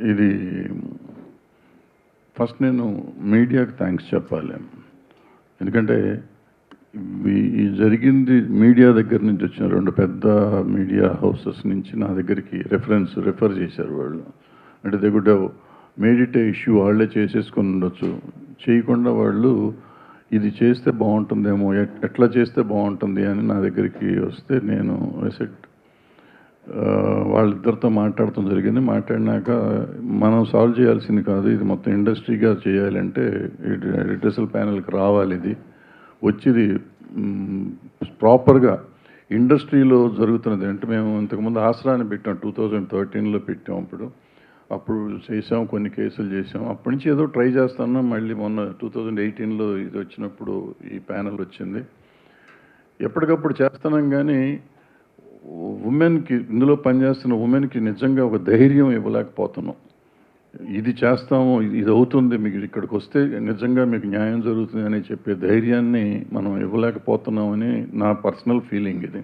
ఇది ఫస్ట్ నేను మీడియాకి థ్యాంక్స్ చెప్పాలి. ఎందుకంటే ఈ- జరిగింది మీడియా దగ్గర నుంచి వచ్చిన రెండు పెద్ద మీడియా హౌసెస్ నుంచి నా దగ్గరికి రెఫరెన్స్ రెఫర్ చేశారు వాళ్ళు. అంటే దే గుడ్ మేడిటే ఇష్యూ వాళ్ళే చేసేసుకొని ఉండొచ్చు. చేయకుండా వాళ్ళు ఇది చేస్తే బాగుంటుందేమో ఎట్- ఎట్లా చేస్తే బాగుంటుంది అని నా దగ్గరికి వస్తే నేను ఎసెట్ వాళ్ళిద్దరితో మాట్లాడటం జరిగింది. మాట్లాడినాక మనం సాల్వ్ చేయాల్సింది కాదు ఇది మొత్తం ఇండస్ట్రీగా చేయాలంటే రిటర్సల్ ప్యానల్కి రావాలి ఇది. వచ్చిది ప్రాపర్గా ఇండస్ట్రీలో జరుగుతున్నది. అంటే మేము ఇంతకుముందు ఆసరాన్ని పెట్టాం టూ థౌజండ్ థర్టీన్లో పెట్టాం అప్పుడు. అప్పుడు చేసాం కొన్ని కేసులు చేసాం. అప్పటి నుంచి ఏదో ట్రై చేస్తున్నాం మళ్ళీ మొన్న టూ థౌజండ్ ఎయిటీన్లో ఇది వచ్చినప్పుడు ఈ ప్యానల్ వచ్చింది. ఎప్పటికప్పుడు చేస్తున్నాం కానీ ఉమెన్కి ఇందులో పనిచేస్తున్న ఉమెన్కి నిజంగా ఒక ధైర్యం ఇవ్వలేకపోతున్నాం. ఇది చేస్తాము ఇది అవుతుంది మీకు ఇక్కడికి వస్తే నిజంగా మీకు న్యాయం జరుగుతుంది అని చెప్పే ధైర్యాన్ని మనం ఇవ్వలేకపోతున్నామని నా పర్సనల్ ఫీలింగ్ ఇది.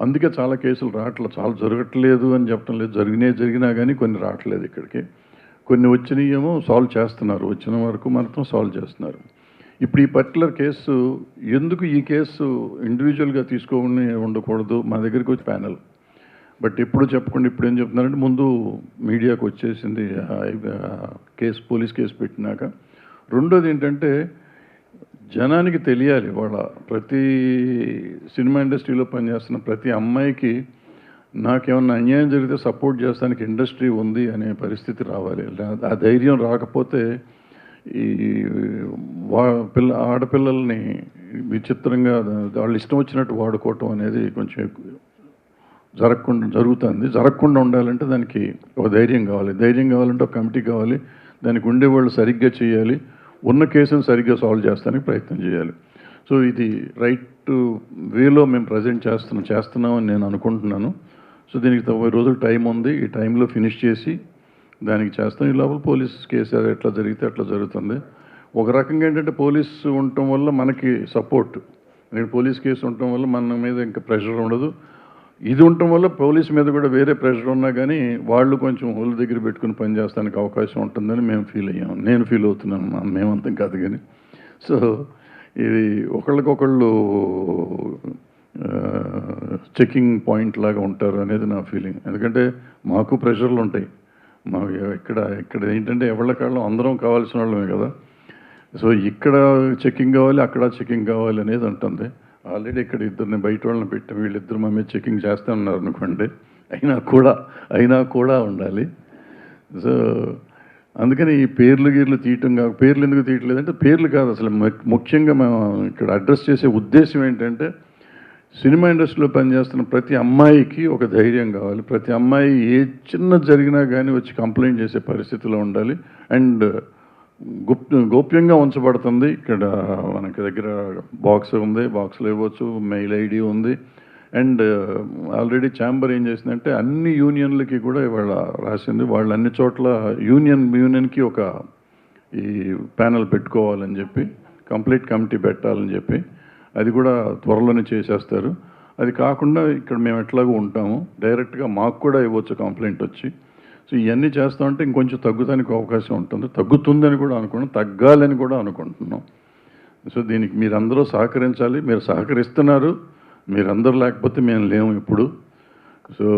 అందుకే చాలా కేసులు రావట్లేదు చాలా జరగట్లేదు అని చెప్పడం లేదు. జరిగినే జరిగినా కానీ కొన్ని రావట్లేదు ఇక్కడికి. కొన్ని వచ్చినాయేమో సాల్వ్ చేస్తున్నారు. వచ్చిన వరకు మాత్రం సాల్వ్ చేస్తున్నారు. ఇప్పుడు ఈ పర్టికులర్ కేసు ఎందుకు ఈ కేసు ఇండివిజువల్గా తీసుకోని ఉండకూడదు? మా దగ్గరికి వచ్చి ప్యానల్ బట్ ఎప్పుడు చెప్పకుండా ఇప్పుడు ఏం చెప్తున్నారంటే ముందు మీడియాకు వచ్చేసింది ఆ, కేసు పోలీస్ కేసు పెట్టినాక. రెండోది ఏంటంటే జనానికి తెలియాలి వాళ్ళ ప్రతి సినిమా ఇండస్ట్రీలో పనిచేస్తున్న ప్రతి అమ్మాయికి నాకేమన్నా అన్యాయం జరిగితే సపోర్ట్ చేస్తానికి ఇండస్ట్రీ ఉంది అనే పరిస్థితి రావాలి. ఆ ధైర్యం రాకపోతే ఈ వా పిల్ల ఆడపిల్లల్ని విచిత్రంగా వాళ్ళు ఇష్టం వచ్చినట్టు వాడుకోవటం అనేది కొంచెం ఎక్కువ జరగకుండా జరుగుతుంది. జరగకుండా ఉండాలంటే దానికి ఒక ధైర్యం కావాలి. ధైర్యం కావాలంటే ఒక కమిటీ కావాలి. దానికి ఉండేవాళ్ళు సరిగ్గా చేయాలి. ఉన్న కేసును సరిగ్గా సాల్వ్ చేస్తానికి ప్రయత్నం చేయాలి. సో ఇది రైట్ వేలో మేము ప్రజెంట్ చేస్తున్నాం చేస్తున్నామని నేను అనుకుంటున్నాను. సో దీనికి తొంభై రోజులు టైం ఉంది. ఈ టైంలో ఫినిష్ చేసి దానికి చేస్తాం. ఈ లోపల పోలీస్ కేసు ఎట్లా జరిగితే అట్లా జరుగుతుంది. ఒక రకంగా ఏంటంటే పోలీస్ ఉండటం వల్ల మనకి సపోర్ట్. నేను పోలీస్ కేసు ఉండటం వల్ల మన మీద ఇంకా ప్రెషర్ ఉండదు. ఇది ఉండటం వల్ల పోలీస్ మీద కూడా వేరే ప్రెషర్ ఉన్నా కానీ వాళ్ళు కొంచెం హోల్ దగ్గర పెట్టుకుని పనిచేస్తానికి అవకాశం ఉంటుందని మేము ఫీల్ అయ్యాం. నేను ఫీల్ అవుతున్నాను మా- మేమంతం కాదు కానీ సో ఇది ఒకళ్ళకొకళ్ళు చెకింగ్ పాయింట్ లాగా ఉంటారు అనేది నా ఫీలింగ్. ఎందుకంటే మాకు ప్రెషర్లు ఉంటాయి. మా ఇక్కడ ఇక్కడ ఏంటంటే ఎవళ్ళకాళ్ళం అందరం కావాల్సిన వాళ్ళమే కదా. సో ఇక్కడ చెకింగ్ కావాలి అక్కడ చెకింగ్ కావాలి అనేది ఉంటుంది ఆల్రెడీ ఇక్కడ ఇద్దరిని బయట వాళ్ళని పెట్టి వీళ్ళిద్దరు మా మీద చెకింగ్ చేస్తూ ఉన్నారు అనుకోండి. అయినా కూడా అయినా కూడా ఉండాలి. సో అందుకని ఈ పేర్లు గీర్లు తీయటం కాక పేర్లు ఎందుకు తీయట్లేదంటే పేర్లు కాదు అసలు. ముఖ్యంగా మేము ఇక్కడ అడ్రస్ చేసే ఉద్దేశం ఏంటంటే సినిమా ఇండస్ట్రీలో పనిచేస్తున్న ప్రతి అమ్మాయికి ఒక ధైర్యం కావాలి. ప్రతి అమ్మాయి ఏ చిన్న జరిగినా కానీ వచ్చి కంప్లైంట్ చేసే పరిస్థితిలో ఉండాలి. అండ్ గుప్ గోప్యంగా ఉంచబడుతుంది. ఇక్కడ మనకి దగ్గర బాక్స్ ఉంది. బాక్స్లో ఇవ్వచ్చు. మెయిల్ ఐడి ఉంది. అండ్ ఆల్రెడీ ఛాంబర్ ఏం చేసిందంటే అన్ని యూనియన్లకి కూడా ఇవాళ రాసింది. వాళ్ళు అన్ని చోట్ల యూనియన్ యూనియన్కి ఒక ఈ ప్యానల్ పెట్టుకోవాలని చెప్పి కంప్లీట్ కమిటీ పెట్టాలని చెప్పి అది కూడా త్వరలోనే చేసేస్తారు. అది కాకుండా ఇక్కడ మేము ఎట్లాగో ఉంటాము. డైరెక్ట్గా మాకు కూడా ఇవ్వచ్చు కంప్లైంట్ వచ్చి. సో ఇవన్నీ చేస్తా ఉంటే ఇంకొంచెం తగ్గుతానికి అవకాశం ఉంటుంది. తగ్గుతుందని కూడా అనుకున్నాం తగ్గాలని కూడా అనుకుంటున్నాం. సో దీనికి మీరందరూ సహకరించాలి. మీరు సహకరిస్తున్నారు. మీరందరూ లేకపోతే మేము లేము ఇప్పుడు. సో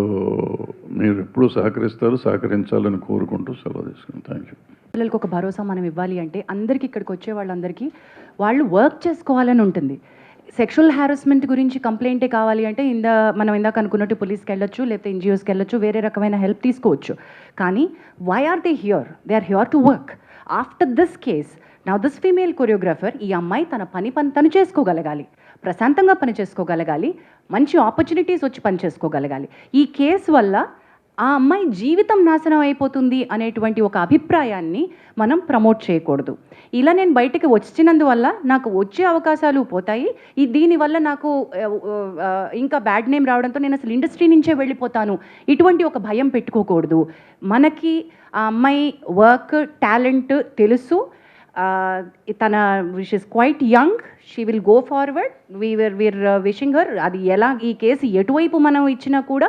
మీరు ఎప్పుడు సహకరిస్తారు సహకరించాలని కోరుకుంటూ సెలవు తీసుకున్నాను థ్యాంక్ యూ. పిల్లలకు ఒక భరోసా మనం ఇవ్వాలి అంటే అందరికీ ఇక్కడికి వచ్చే వాళ్ళందరికీ వాళ్ళు వర్క్ చేసుకోవాలని ఉంటుంది. సెక్షువల్ హారాస్మెంట్ గురించి కంప్లైంటే కావాలి అంటే ఇందా మనం ఇందాక అనుకున్నట్టు పోలీస్కి వెళ్ళొచ్చు లేకపోతే ఎన్జిఓస్కి వెళ్ళొచ్చు వేరే రకమైన హెల్ప్ తీసుకోవచ్చు. కానీ why are they here they are here to work after this case నా దిస్ ఫీమేల్ కొరియోగ్రాఫర్ ఈ అమ్మాయి తన పని పని తను చేసుకోగలగాలి. ప్రశాంతంగా పని చేసుకోగలగాలి. మంచి ఆపర్చునిటీస్ వచ్చి పని చేసుకోగలగాలి. ఈ కేసు వల్ల ఆ అమ్మాయి జీవితం నాశనం అయిపోతుంది అనేటువంటి ఒక అభిప్రాయాన్ని మనం ప్రమోట్ చేయకూడదు. ఇలా నేను బయటకు వచ్చినందువల్ల నాకు వచ్చే అవకాశాలు పోతాయి. ఈ దీనివల్ల నాకు ఇంకా బ్యాడ్ నేమ్ రావడంతో నేను అసలు ఇండస్ట్రీ నుంచే వెళ్ళిపోతాను. ఇటువంటి ఒక భయం పెట్టుకోకూడదు. మనకి ఆ అమ్మాయి వర్క్ టాలెంట్ తెలుసు. తన wish is quite young she will go forward we're we're wishing her అది ఎలా ఈ కేసు ఎటువైపు మనం ఇచ్చినా కూడా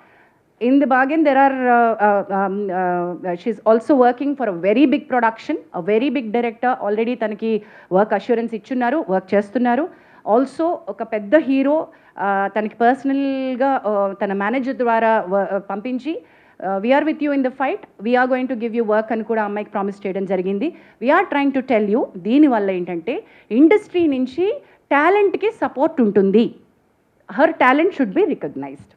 in the bargain there are uh, uh, um, uh, uh, she's also working for a very big production a very big director. Already తనకి work assurance ఇచ్చున్నారు work చేస్తున్నారు. ఆల్సో ఒక పెద్ద హీరో తనకి పర్సనల్గా తన మేనేజర్ ద్వారా పంపించి we're with you in the fight we're going to give you work అని కూడా అమ్మాయికి ప్రామిస్ చేయడం జరిగింది. We're trying to tell you దీనివల్ల ఏంటంటే ఇండస్ట్రీ నుంచి టాలెంట్కి సపోర్ట్ ఉంటుంది. Her talent should be recognised